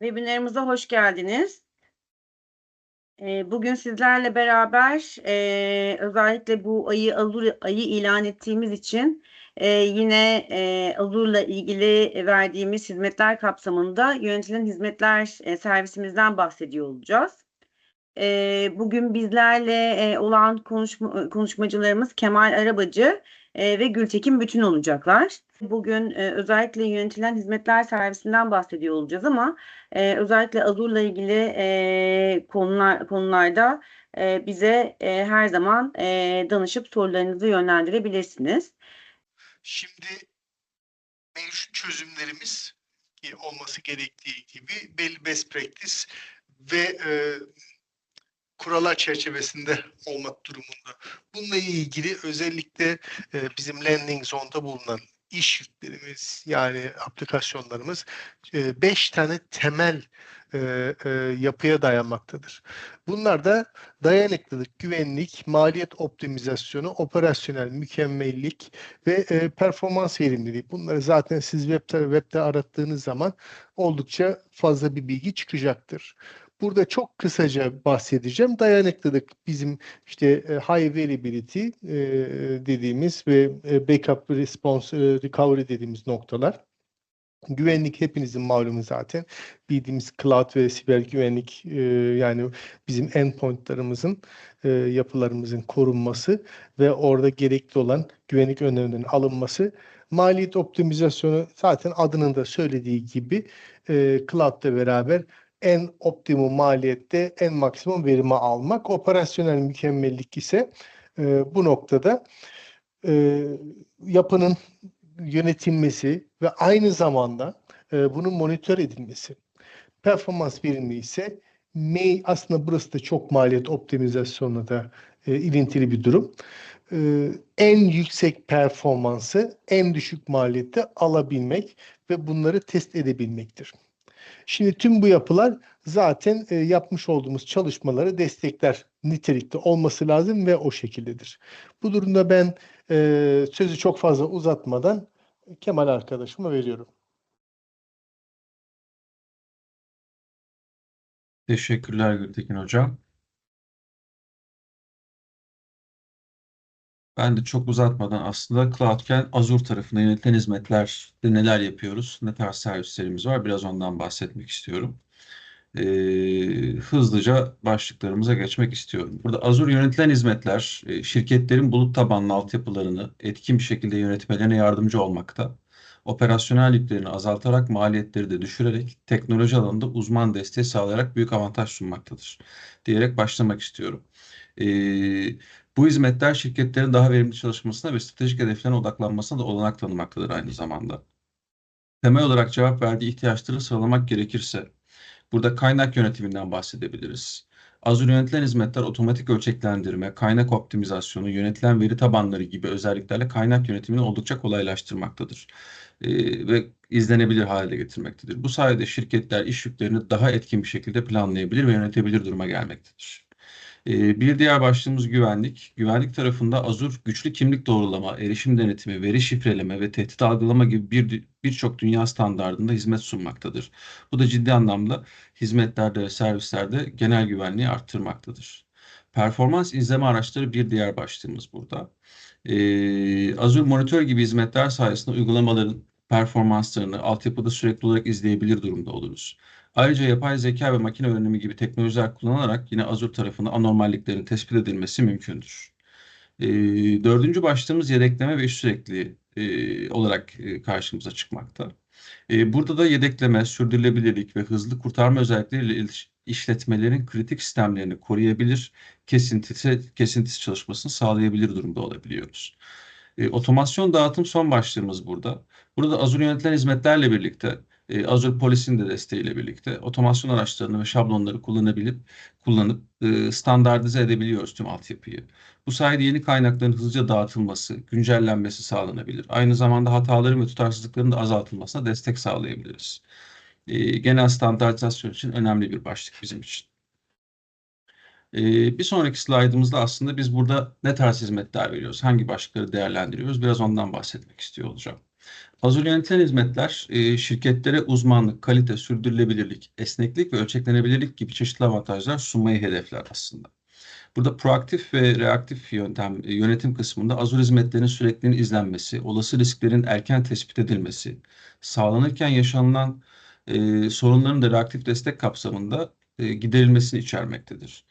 Webinarımıza hoş geldiniz. Eee, bugün sizlerle beraber eee, özellikle bu ayı Azur ayı ilan ettiğimiz için eee, yine eee, Azur'la ilgili verdiğimiz hizmetler kapsamında yönetilen hizmetler servisimizden bahsediyor olacağız. Bugün bizlerle olan konuşma, konuşmacılarımız Kemal Arabacı eee, ve Gültekin Bütün olacaklar. Bugün eee, özellikle yönetilen hizmetler servisinden bahsediyor olacağız ama eee, özellikle Azur'la ilgili eee, konular konularda eee, bize eee, her zaman eee, danışıp sorularınızı yönlendirebilirsiniz. Şimdi mevcut çözümlerimiz ki olması gerektiği gibi belli best practice ve e, kurallar çerçevesinde olmak durumunda. Bununla ilgili özellikle e, bizim landing zone'da bulunan iş yüklerimiz yani aplikasyonlarımız e, beş tane temel e, e, yapıya dayanmaktadır. Bunlar da dayanıklılık, güvenlik, maliyet optimizasyonu, operasyonel mükemmellik ve e, performans verimliliği. Bunları zaten siz webde, webde arattığınız zaman oldukça fazla bir bilgi çıkacaktır. Burada çok kısaca bahsedeceğim. Dayanıklılık bizim işte e, high variability e, dediğimiz ve e, backup response recovery dediğimiz noktalar. Güvenlik hepinizin malumu zaten. Bildiğimiz cloud ve siber güvenlik yani bizim endpointlarımızın yapılarımızın korunması ve orada gerekli olan güvenlik önlemlerinin alınması. Maliyet optimizasyonu zaten adının da söylediği gibi e, cloud'la beraber en optimum maliyette en maksimum verimi almak. Operasyonel mükemmellik ise e, bu noktada e, yapının yönetilmesi ve aynı zamanda e, bunun monitör edilmesi. Performans birimi ise me- aslında burası da çok maliyet optimizasyonuna da e, ilintili bir durum. E, en yüksek performansı en düşük maliyette alabilmek ve bunları test edebilmektir. Şimdi tüm bu yapılar zaten e, yapmış olduğumuz çalışmaları destekler nitelikte olması lazım ve o şekildedir. Bu durumda ben e, sözü çok fazla uzatmadan Kemal arkadaşıma veriyorum. Teşekkürler Gültekin Hocam. Ben de çok uzatmadan aslında Cloudken Azure tarafında yönetilen hizmetlerde neler yapıyoruz, ne tarz servislerimiz var biraz ondan bahsetmek istiyorum. Ee, hızlıca başlıklarımıza geçmek istiyorum. Burada Azure yönetilen hizmetler e, şirketlerin bulut tabanlı altyapılarını etkin bir şekilde yönetmelerine yardımcı olmakta. Operasyonel yüklerini azaltarak maliyetleri de düşürerek teknoloji alanında uzman desteği sağlayarak büyük avantaj sunmaktadır. Diyerek başlamak istiyorum. Ee, bu hizmetler şirketlerin daha verimli çalışmasına ve stratejik hedeflerine odaklanmasına da olanak tanımaktadır aynı zamanda. Temel olarak cevap verdiği ihtiyaçları sıralamak gerekirse, burada kaynak yönetiminden bahsedebiliriz. Azure yönetilen hizmetler otomatik ölçeklendirme, kaynak optimizasyonu, yönetilen veri tabanları gibi özelliklerle kaynak yönetimini oldukça kolaylaştırmaktadır. Ee, ve izlenebilir hale getirmektedir. Bu sayede şirketler iş yüklerini daha etkin bir şekilde planlayabilir ve yönetebilir duruma gelmektedir. Ee, Bir diğer başlığımız güvenlik. Güvenlik tarafında Azure güçlü kimlik doğrulama, erişim denetimi, veri şifreleme ve tehdit algılama gibi bir birçok dünya standardında hizmet sunmaktadır. Bu da ciddi anlamda hizmetlerde ve servislerde genel güvenliği arttırmaktadır. Performans izleme araçları bir diğer başlığımız burada. Ee, Azure Monitör gibi hizmetler sayesinde uygulamaların performanslarını altyapıda sürekli olarak izleyebilir durumda oluruz. Ayrıca yapay zeka ve makine öğrenimi gibi teknolojiler kullanılarak yine Azure tarafından anormalliklerin tespit edilmesi mümkündür. E, dördüncü başlığımız yedekleme ve iş sürekliliği e, olarak e, karşımıza çıkmakta. E, burada da yedekleme, sürdürülebilirlik ve hızlı kurtarma özellikleriyle işletmelerin kritik sistemlerini koruyabilir, kesintisi, kesintisi çalışmasını sağlayabilir durumda olabiliyoruz. E, otomasyon dağıtım son başlığımız burada. Burada Azure yönetilen hizmetlerle birlikte e, Azure Police'in de desteğiyle birlikte otomasyon araçlarını ve şablonları kullanabilip kullanıp e, standartize edebiliyoruz tüm altyapıyı. Bu sayede yeni kaynakların hızlıca dağıtılması, güncellenmesi sağlanabilir. Aynı zamanda hataların ve tutarsızlıkların da azaltılmasına destek sağlayabiliriz. E, genel standartizasyon için önemli bir başlık bizim için. E, bir sonraki slaydımızda aslında biz burada ne tarz hizmetler veriyoruz, hangi başlıkları değerlendiriyoruz biraz ondan bahsetmek istiyor olacağım. Azure Yönetilen Hizmetler e, şirketlere uzmanlık, kalite, sürdürülebilirlik, esneklik ve ölçeklenebilirlik gibi çeşitli avantajlar sunmayı hedefler aslında. Burada proaktif ve reaktif yöntem e, yönetim kısmında Azure hizmetlerinin sürekliliğinin izlenmesi, olası risklerin erken tespit edilmesi, sağlanırken yaşanılan e, sorunların da reaktif destek kapsamında e, giderilmesini içermektedir.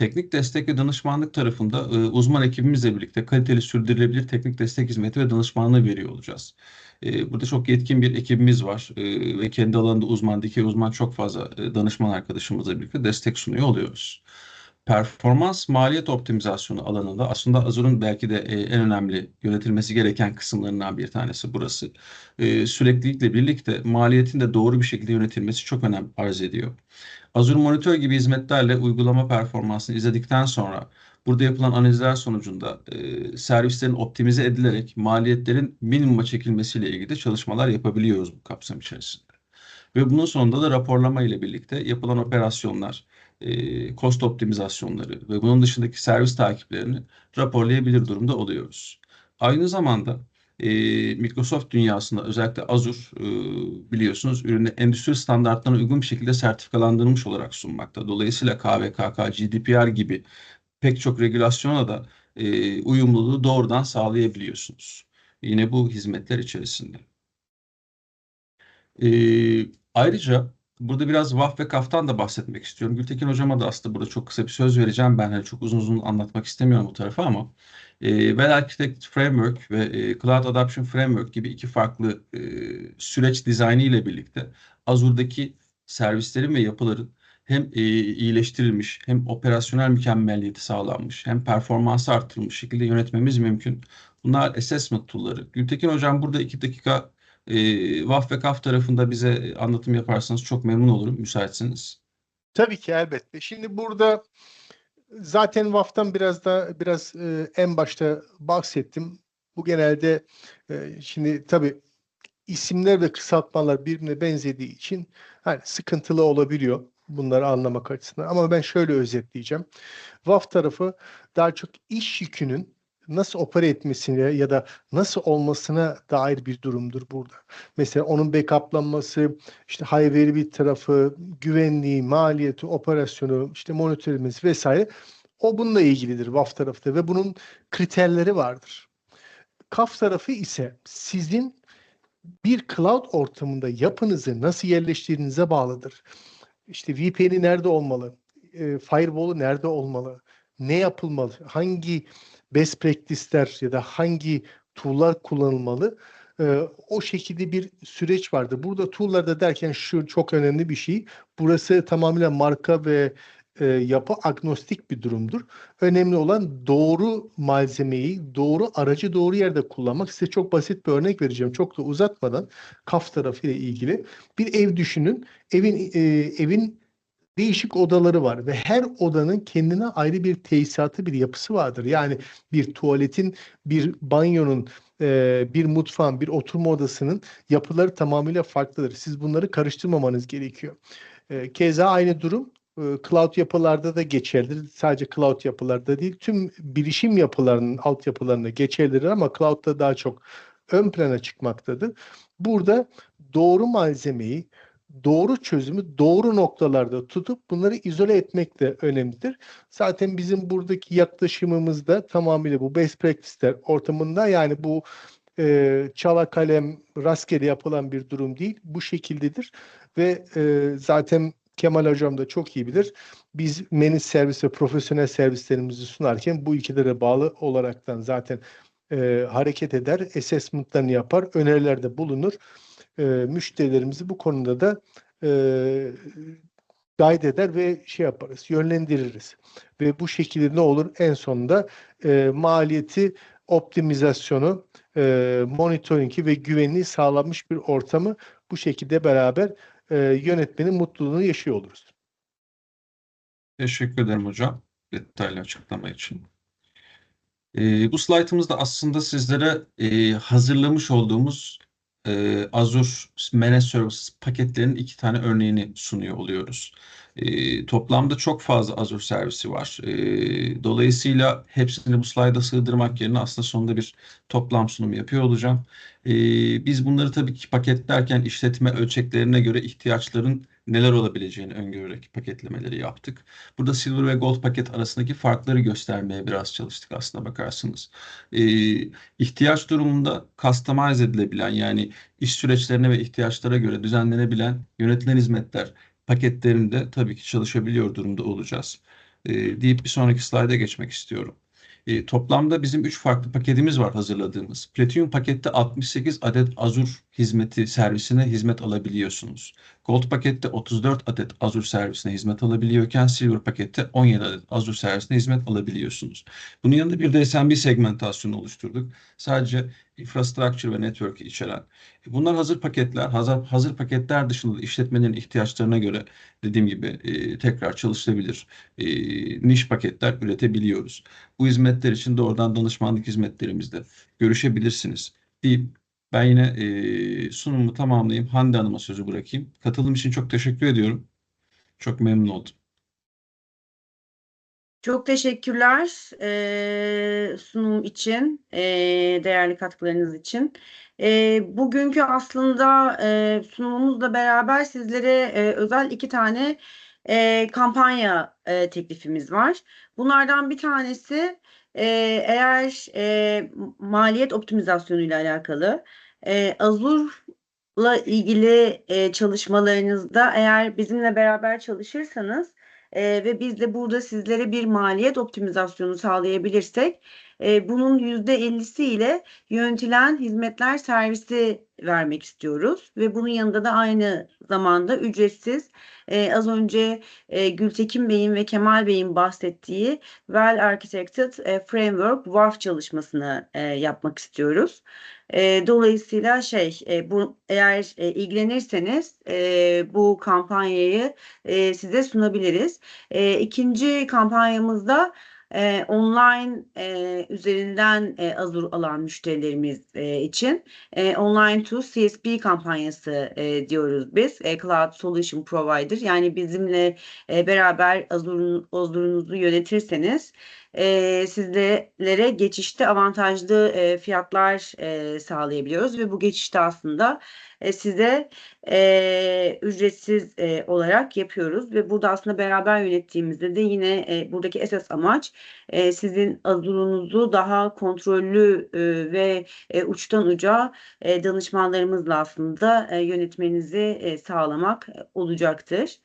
Teknik destek ve danışmanlık tarafında e, uzman ekibimizle birlikte kaliteli sürdürülebilir teknik destek hizmeti ve danışmanlığı veriyor olacağız. E, burada çok yetkin bir ekibimiz var e, ve kendi alanında uzman, dikey uzman çok fazla e, danışman arkadaşımızla birlikte destek sunuyor oluyoruz. Performans maliyet optimizasyonu alanında aslında Azure'un belki de e, en önemli yönetilmesi gereken kısımlarından bir tanesi burası. E, süreklilikle birlikte maliyetin de doğru bir şekilde yönetilmesi çok önem arz ediyor. Azure Monitor gibi hizmetlerle uygulama performansını izledikten sonra burada yapılan analizler sonucunda e, servislerin optimize edilerek maliyetlerin minimuma çekilmesiyle ilgili çalışmalar yapabiliyoruz bu kapsam içerisinde. Ve bunun sonunda da raporlama ile birlikte yapılan operasyonlar, e, cost optimizasyonları ve bunun dışındaki servis takiplerini raporlayabilir durumda oluyoruz. Aynı zamanda e, Microsoft dünyasında özellikle Azure e, biliyorsunuz ürünü endüstri standartlarına uygun bir şekilde sertifikalandırılmış olarak sunmakta. Dolayısıyla KVKK, GDPR gibi pek çok regülasyona da e, uyumluluğu doğrudan sağlayabiliyorsunuz. Yine bu hizmetler içerisinde. E, ayrıca burada biraz VAF ve KAF'tan da bahsetmek istiyorum. Gültekin hocama da aslında burada çok kısa bir söz vereceğim. Ben hani çok uzun uzun anlatmak istemiyorum bu tarafa ama e, Well Architect Framework ve e, Cloud Adoption Framework gibi iki farklı e, süreç dizaynı ile birlikte Azure'daki servislerin ve yapıların hem e, iyileştirilmiş hem operasyonel mükemmelliyeti sağlanmış hem performansı arttırılmış şekilde yönetmemiz mümkün. Bunlar assessment tool'ları. Gültekin Hocam burada iki dakika e, VAF ve KAF tarafında bize anlatım yaparsanız çok memnun olurum müsaitseniz. Tabii ki elbette. Şimdi burada zaten VAF'tan biraz da biraz e, en başta bahsettim. Bu genelde e, şimdi tabii isimler ve kısaltmalar birbirine benzediği için hani sıkıntılı olabiliyor bunları anlamak açısından. Ama ben şöyle özetleyeceğim. VAF tarafı daha çok iş yükünün nasıl opera etmesine ya da nasıl olmasına dair bir durumdur burada. Mesela onun backuplanması, işte high availability tarafı, güvenliği, maliyeti, operasyonu, işte monitörümüz vesaire. O bununla ilgilidir VAF tarafı ve bunun kriterleri vardır. KAF tarafı ise sizin bir cloud ortamında yapınızı nasıl yerleştirdiğinize bağlıdır. İşte VPN'i nerede olmalı? E, firewall'u nerede olmalı? Ne yapılmalı? Hangi best practice'ler ya da hangi tool'lar kullanılmalı? E, o şekilde bir süreç vardı. Burada tool'larda derken şu çok önemli bir şey. Burası tamamıyla marka ve e, yapı agnostik bir durumdur. Önemli olan doğru malzemeyi, doğru aracı doğru yerde kullanmak. Size çok basit bir örnek vereceğim. Çok da uzatmadan kaf tarafı ile ilgili. Bir ev düşünün. Evin e, evin değişik odaları var ve her odanın kendine ayrı bir tesisatı, bir yapısı vardır. Yani bir tuvaletin, bir banyonun, e, bir mutfağın, bir oturma odasının yapıları tamamıyla farklıdır. Siz bunları karıştırmamanız gerekiyor. E, keza aynı durum e, cloud yapılarda da geçerlidir. Sadece cloud yapılarda değil, tüm bilişim yapılarının altyapılarında geçerlidir ama cloud'da daha çok ön plana çıkmaktadır. Burada doğru malzemeyi, doğru çözümü doğru noktalarda tutup bunları izole etmek de önemlidir. Zaten bizim buradaki yaklaşımımız da tamamıyla bu best practice'ler ortamında yani bu e, çala kalem rastgele yapılan bir durum değil. Bu şekildedir ve e, zaten Kemal Hocam da çok iyi bilir. Biz menüs servis ve profesyonel servislerimizi sunarken bu ülkelere bağlı olaraktan zaten e, hareket eder, assessment'larını yapar, önerilerde bulunur. E, müşterilerimizi bu konuda da e, guide eder ve şey yaparız, yönlendiririz. Ve bu şekilde ne olur? En sonunda e, maliyeti, optimizasyonu, e, monitoringi ve güvenliği sağlanmış bir ortamı bu şekilde beraber e, yönetmenin mutluluğunu yaşıyor oluruz. Teşekkür ederim hocam detaylı açıklama için. Ee, bu slaytımızda aslında sizlere e, hazırlamış olduğumuz e, Azure Managed Services paketlerinin iki tane örneğini sunuyor oluyoruz. E, toplamda çok fazla Azure servisi var. E, dolayısıyla hepsini bu slayda sığdırmak yerine aslında sonunda bir toplam sunum yapıyor olacağım. E, biz bunları tabii ki paketlerken işletme ölçeklerine göre ihtiyaçların neler olabileceğini öngörerek paketlemeleri yaptık. Burada Silver ve Gold paket arasındaki farkları göstermeye biraz çalıştık aslına bakarsınız. E, ihtiyaç durumunda customize edilebilen yani iş süreçlerine ve ihtiyaçlara göre düzenlenebilen yönetilen hizmetler paketlerinde tabii ki çalışabiliyor durumda olacağız. E, deyip bir sonraki slayda geçmek istiyorum. E, toplamda bizim 3 farklı paketimiz var hazırladığımız. Platinum pakette 68 adet Azure hizmeti servisine hizmet alabiliyorsunuz. Gold pakette 34 adet Azure servisine hizmet alabiliyorken Silver pakette 17 adet Azure servisine hizmet alabiliyorsunuz. Bunun yanında bir de SMB segmentasyonu oluşturduk. Sadece infrastructure ve network'ü içeren. E, Bunlar hazır paketler. Hazır, hazır paketler dışında da işletmelerin ihtiyaçlarına göre dediğim gibi e, tekrar çalışılabilir e, niş paketler üretebiliyoruz. Bu hizmetler için doğrudan danışmanlık hizmetlerimizde görüşebilirsiniz deyip ben yine e, sunumu tamamlayayım. Hande Hanım'a sözü bırakayım. Katılım için çok teşekkür ediyorum. Çok memnun oldum. Çok teşekkürler eee, sunum için, eee, değerli katkılarınız için. Eee, bugünkü aslında eee, sunumumuzla beraber sizlere eee, özel iki tane eee, kampanya eee, teklifimiz var. Bunlardan bir tanesi eee, eğer eee, maliyet optimizasyonu ile alakalı eee Azure'la ilgili eee, çalışmalarınızda eğer bizimle beraber çalışırsanız Eee, ve biz de burada sizlere bir maliyet optimizasyonu sağlayabilirsek eee, bunun %50'si ile yönetilen hizmetler servisi vermek istiyoruz ve bunun yanında da aynı zamanda ücretsiz eee, az önce eee, Gültekin Bey'in ve Kemal Bey'in bahsettiği Well Architected eee, Framework WARF çalışmasını eee, yapmak istiyoruz. Eee, dolayısıyla şey eee, bu eğer eee, ilgilenirseniz eee, bu kampanyayı eee, size sunabiliriz. Eee, ikinci kampanyamızda eee, online eee, üzerinden eee, Azure alan müşterilerimiz eee, için eee, Online to CSP kampanyası eee, diyoruz biz. Eee, Cloud Solution Provider yani bizimle eee, beraber Azure'un- Azure'unuzu yönetirseniz eee, sizlere geçişte avantajlı eee, fiyatlar eee, sağlayabiliyoruz ve bu geçişte aslında e, size e, ücretsiz e, olarak yapıyoruz ve burada aslında beraber yönettiğimizde de yine e, buradaki esas amaç e, sizin Azure'unuzu daha kontrollü e, ve e, uçtan uca e, danışmanlarımızla aslında e, yönetmenizi e, sağlamak e, olacaktır.